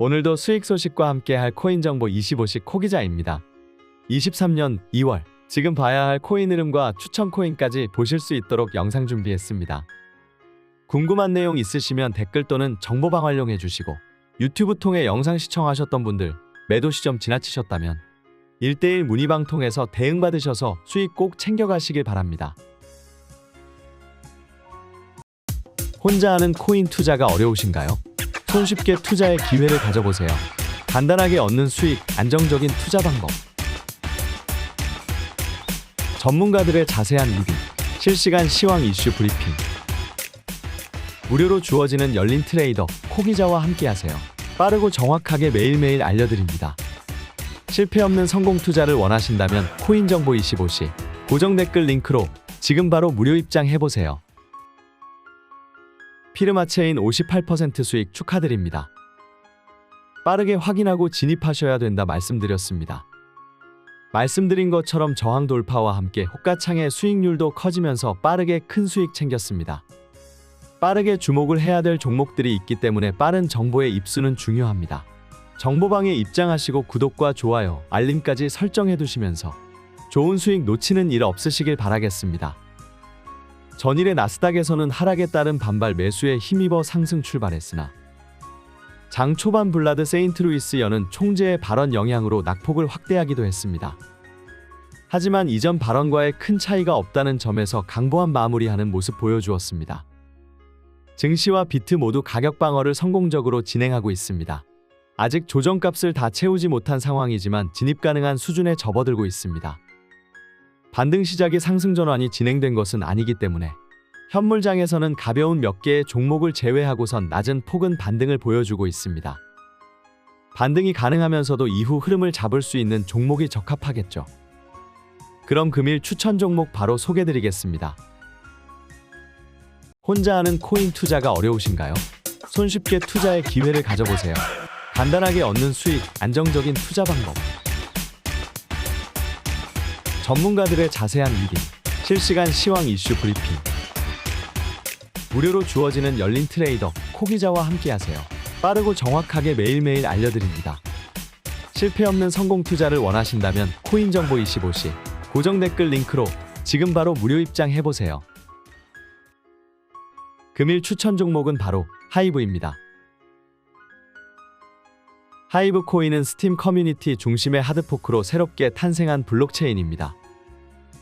오늘도 수익 소식과 함께할 코인 정보 25시 코기자입니다. 23년 2월 지금 봐야 할 코인 흐름과 추천 코인까지 보실 수 있도록 영상 준비했습니다. 궁금한 내용 있으시면 댓글 또는 정보방 활용해 주시고 유튜브 통해 영상 시청하셨던 분들 매도 시점 지나치셨다면 1대1 문의방 통해서 대응 받으셔서 수익 꼭 챙겨가시길 바랍니다. 혼자 하는 코인 투자가 어려우신가요? 손쉽게 투자의 기회를 가져보세요. 간단하게 얻는 수익, 안정적인 투자 방법. 전문가들의 자세한 리뷰, 실시간 시황 이슈 브리핑. 무료로 주어지는 열린 트레이더 코기자와 함께하세요. 빠르고 정확하게 매일매일 알려드립니다. 실패 없는 성공 투자를 원하신다면 코인 정보 25시 고정 댓글 링크로 지금 바로 무료 입장해 보세요. 피르마체인 58% 수익 축하드립니다. 빠르게 확인하고 진입하셔야 된다 말씀드렸습니다. 말씀드린 것처럼 저항 돌파와 함께 호가창의 수익률도 커지면서 빠르게 큰 수익 챙겼습니다. 빠르게 주목을 해야 될 종목들이 있기 때문에 빠른 정보의 입수는 중요합니다. 정보방에 입장하시고 구독과 좋아요, 알림까지 설정해 두시면서 좋은 수익 놓치는 일 없으시길 바라겠습니다. 전일의 나스닥에서는 하락에 따른 반발 매수에 힘입어 상승 출발했으나 장 초반 블라드 세인트루이스 연은 총재의 발언 영향으로 낙폭을 확대하기도 했습니다. 하지만 이전 발언과의 큰 차이가 없다는 점에서 강보한 마무리하는 모습 보여주었습니다. 증시와 비트 모두 가격 방어를 성공적으로 진행하고 있습니다. 아직 조정값을 다 채우지 못한 상황이지만 진입 가능한 수준에 접어들고 있습니다. 반등 시작이 상승 전환이 진행된 것은 아니기 때문에 현물장에서는 가벼운 몇 개의 종목을 제외하고선 낮은 폭은 반등을 보여주고 있습니다. 반등이 가능하면서도 이후 흐름을 잡을 수 있는 종목이 적합하겠죠. 그럼 금일 추천 종목 바로 소개드리겠습니다. 혼자 하는 코인 투자가 어려우신가요? 손쉽게 투자의 기회를 가져보세요. 간단하게 얻는 수익, 안정적인 투자 방법. 전문가들의 자세한 리딩, 실시간 시황 이슈 브리핑. 무료로 주어지는 열린 트레이더 코기자와 함께하세요. 빠르고 정확하게 매일매일 알려드립니다. 실패 없는 성공 투자를 원하신다면 코인 정보 25시 고정 댓글 링크로 지금 바로 무료 입장해 보세요. 금일 추천 종목은 바로 하이브입니다. 하이브 코인은 스팀 커뮤니티 중심의 하드포크로 새롭게 탄생한 블록체인입니다.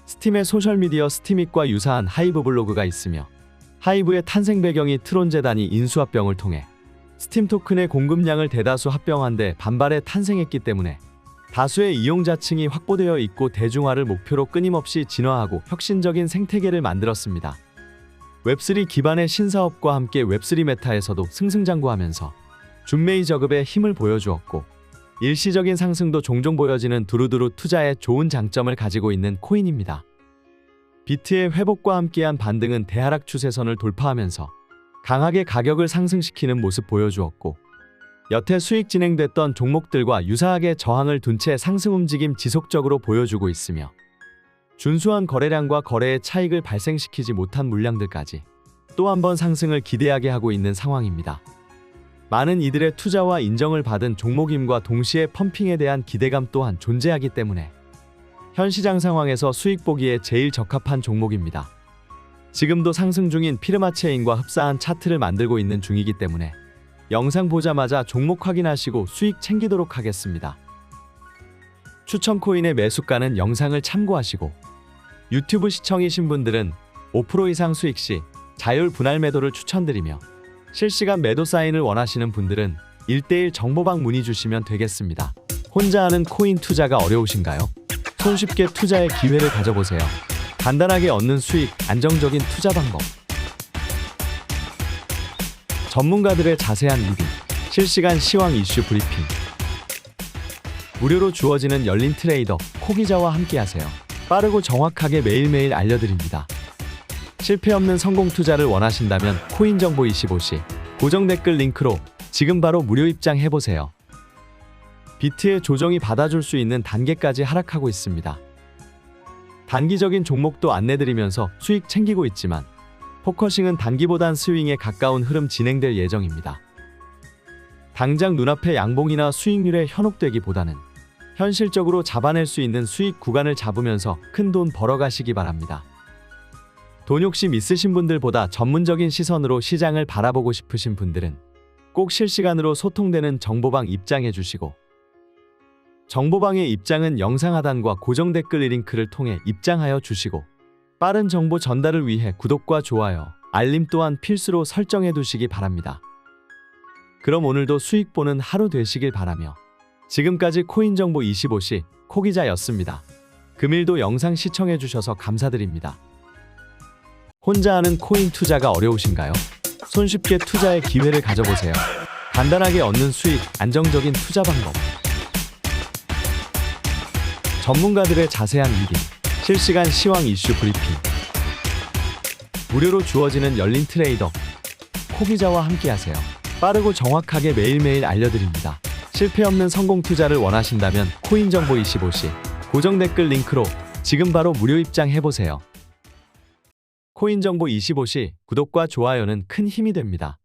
스팀의 소셜미디어 스티밋과 유사한 하이브 블로그가 있으며 하이브의 탄생 배경이 트론 재단이 인수합병을 통해 스팀 토큰의 공급량을 대다수 합병한 데 반발해 탄생했기 때문에 다수의 이용자층이 확보되어 있고 대중화를 목표로 끊임없이 진화하고 혁신적인 생태계를 만들었습니다. 웹3 기반의 신사업과 함께 웹3 메타에서도 승승장구하면서 준메이 저급의 힘을 보여주었고 일시적인 상승도 종종 보여지는 두루두루 투자에 좋은 장점을 가지고 있는 코인입니다. 비트의 회복과 함께한 반등은 대하락 추세선을 돌파하면서 강하게 가격을 상승시키는 모습 보여주었고 여태 수익 진행됐던 종목들과 유사하게 저항을 둔 채 상승 움직임 지속적으로 보여주고 있으며 준수한 거래량과 거래의 차익을 발생시키지 못한 물량들까지 또 한 번 상승을 기대하게 하고 있는 상황입니다. 많은 이들의 투자와 인정을 받은 종목임과 동시에 펌핑에 대한 기대감 또한 존재하기 때문에 현 시장 상황에서 수익 보기에 제일 적합한 종목입니다. 지금도 상승 중인 피르마체인과 흡사한 차트를 만들고 있는 중이기 때문에 영상 보자마자 종목 확인하시고 수익 챙기도록 하겠습니다. 추천 코인의 매수가는 영상을 참고하시고 유튜브 시청이신 분들은 5% 이상 수익 시 자율 분할 매도를 추천드리며 실시간 매도 사인을 원하시는 분들은 1대1 정보방 문의 주시면 되겠습니다. 혼자 하는 코인 투자가 어려우신가요? 손쉽게 투자의 기회를 가져보세요. 간단하게 얻는 수익, 안정적인 투자 방법. 전문가들의 자세한 리뷰, 실시간 시황 이슈 브리핑. 무료로 주어지는 열린 트레이더 코기자와 함께하세요. 빠르고 정확하게 매일매일 알려드립니다. 실패 없는 성공 투자를 원하신다면 코인 정보 25시 고정 댓글 링크로 지금 바로 무료 입장해 보세요. 비트의 조정이 받아줄 수 있는 단계까지 하락하고 있습니다. 단기적인 종목도 안내드리면서 수익 챙기고 있지만 포커싱은 단기보단 스윙에 가까운 흐름 진행될 예정입니다. 당장 눈앞의 양봉이나 수익률에 현혹되기보다는 현실적으로 잡아낼 수 있는 수익 구간을 잡으면서 큰 돈 벌어가시기 바랍니다. 돈 욕심 있으신 분들보다 전문적인 시선으로 시장을 바라보고 싶으신 분들은 꼭 실시간으로 소통되는 정보방 입장해 주시고 정보방의 입장은 영상 하단과 고정 댓글 링크를 통해 입장하여 주시고 빠른 정보 전달을 위해 구독과 좋아요, 알림 또한 필수로 설정해 두시기 바랍니다. 그럼 오늘도 수익 보는 하루 되시길 바라며 지금까지 코인 정보 25시 코기자였습니다. 금일도 영상 시청해 주셔서 감사드립니다. 혼자 하는 코인 투자가 어려우신가요? 손쉽게 투자의 기회를 가져보세요. 간단하게 얻는 수익, 안정적인 투자 방법. 전문가들의 자세한 리딩, 실시간 시황 이슈 브리핑. 무료로 주어지는 열린 트레이더. 코기자와 함께하세요. 빠르고 정확하게 매일매일 알려드립니다. 실패 없는 성공 투자를 원하신다면 코인 정보 25시 고정 댓글 링크로 지금 바로 무료 입장해 보세요. 코인 정보 25시 구독과 좋아요는 큰 힘이 됩니다.